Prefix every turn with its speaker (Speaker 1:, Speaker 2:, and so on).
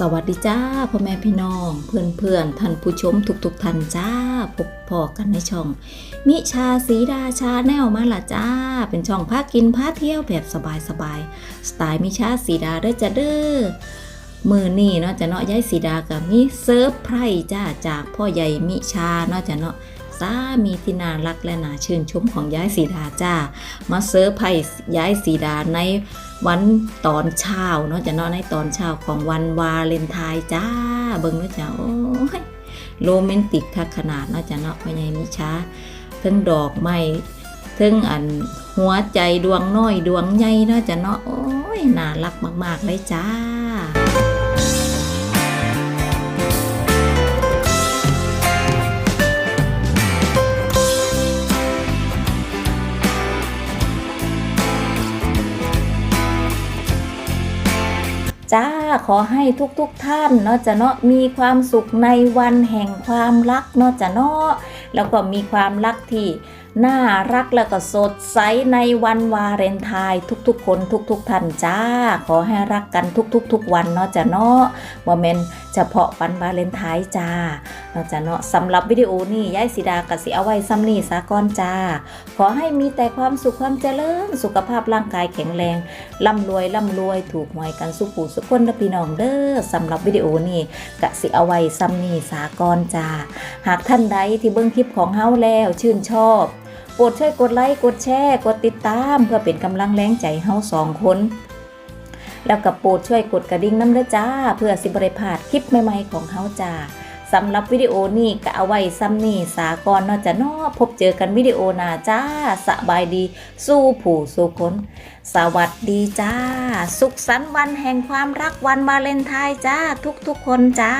Speaker 1: สวัสดีจ้าพ่อแม่พี่น้อง เพื่อนเพื่อนๆท่านผู้ชมทุกๆท่านจ้าพบพอกันในช่อง มิชาสีดาชาแนลมาละจ้า เป็นช่องพากินพาเที่ยวแบบสบายสบายๆสไตล์มิชาสีดาเด้อจ้าเด้อมือนี่เนาะจะเนาะยายสีดากับมีเซิร์ฟไพรจ้าจากพ่อใหญ่มิชาเนาะจะเนาะสามีที่น่ารักและน่าชื่นชมของยายสีดาจ้า มาเซิร์ฟไพรส์ยายสีดาใน วันตอนเช้าเนาะจะนอนในตอนเช้าของวันวาเลนไทน์จ้า เบิ่งเนาะจ้าโอ้ยโรแมนติกคักขนาดเนาะจ้ะเนาะพ่อใหญ่มิชาทั้งดอกไม้ทั้งอันหัวใจดวงน้อยดวงใหญ่เนาะจ้ะเนาะโอ้ยน่ารักมาก ๆ เลยจ้า จ้าขอให้ทุกๆทท่านเนาะจะเนาะมีความสุขในวันแห่งความรักเนาะจะเนาะแล้วก็มีความรักที่ น่ารักแล้วก็สดใสในวันวาเลนไทน์ทุกๆ คนทุกๆท่านจ้า ขอให้รักกันทุกๆทุกวันเนาะจ้ะเนาะว่าเมนเฉพาะวันวาเลนไทน์จ้าเนาะจะเนาะสำหรับวิดีโอนี้ยายสีดากสิเอาไว้ซ้ำนี่สากอนจ้า ขอให้มีแต่ความสุขความเจริญสุขภาพร่างกายแข็งแรงร่ำรวยร่ำรวยถูกหวยกันสุปูสุขคนและพี่น้องเด้อสำหรับวิดีโอนี้กะสิเอาไว้ซ้ำนี่สากรจ้า หากท่านใดที่เบิ่งคลิปของเฮาแล้วชื่นชอบ โปรดช่วยกดไลค์กดแชร์กดติดตาม เพื่อเป็นกำลังแรงใจเฮาสองคน แล้วก็โปรดช่วยกดกระดิ่งน้ำเด้อจ้า เพื่อสิบริพาดคลิปใหม่ๆของเฮาจ้าสำหรับวิดีโอนี้ก็เอาไว้ซ้ำนี่สากรนาจะนาะพบเจอกันวิดีโอหน้าจ้าสบายดี สู้ผู้สู้คน สวัสดีจ้า สุขสันต์วันแห่งความรักวันวาเลนไทน์จ้า ทุกๆคนจ้า